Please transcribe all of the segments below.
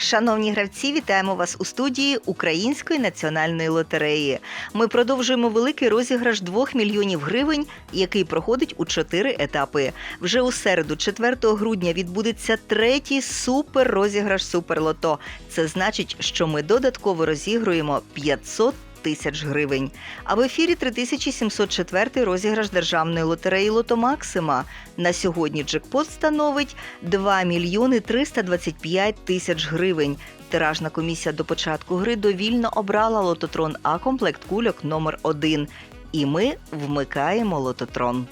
Шановні гравці, вітаємо вас у студії Української національної лотереї. Ми продовжуємо великий розіграш 2 мільйонів гривень, який проходить у чотири етапи. Вже у середу, 4 грудня, відбудеться третій супер розіграш Суперлото. Це значить, що ми додатково розігруємо 500 тисяч гривень. А в ефірі 3704 розіграш державної лотереї Лото Максима. На сьогодні джекпот становить 2 мільйони 325 тисяч гривень. Тиражна комісія до початку гри довільно обрала лототрон А комплект кульок номер 1 І ми вмикаємо лототрон.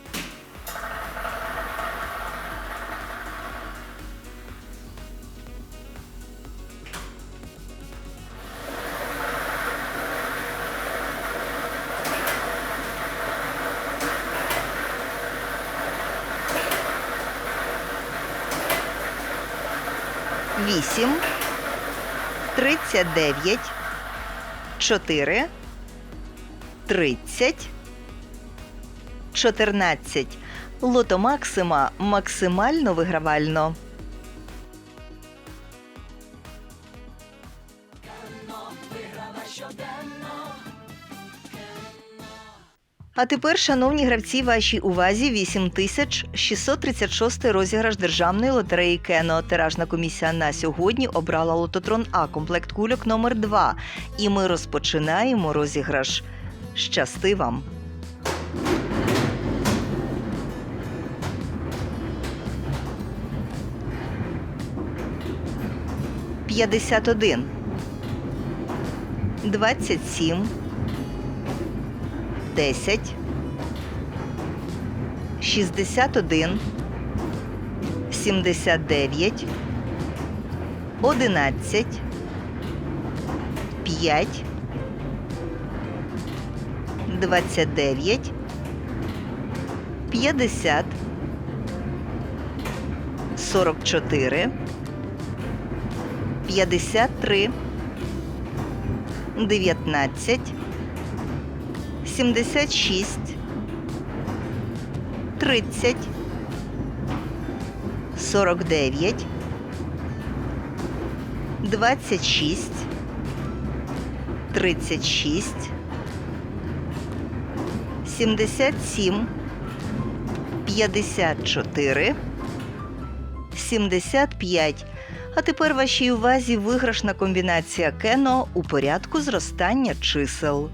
Вісім, тридцять дев'ять, чотири, тридцять, чотирнадцять. Лото Максима максимально вигравально. А тепер, шановні гравці, вашій увазі 8636 розіграш державної лотереї Кено. Тиражна комісія на сьогодні обрала лототрон А комплект кульок номер 2 І ми розпочинаємо розіграш. Щасти вам! П'ятдесят один. Двадцять сім. 10, 61, 79, 11, 5, 29, 50, 44, 53, 19, 76, 30, 49, 26, 36, 77, 54, 75. А тепер вашій увазі виграшна комбінація кено у порядку зростання чисел.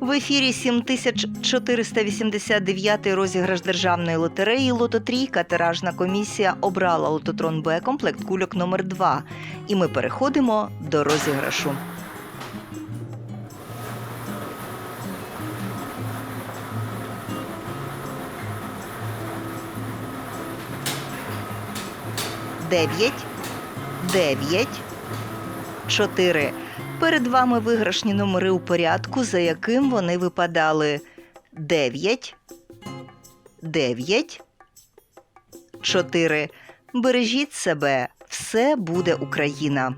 В ефірі 7489 розіграш державної лотереї Лототрійка. Тиражна комісія обрала лототрон Б комплект кульок номер 2 І ми переходимо до розіграшу. Дев'ять, дев'ять, чотири. Перед вами виграшні номери у порядку, за яким вони випадали 9, 9, 4. Бережіть себе, все буде Україна.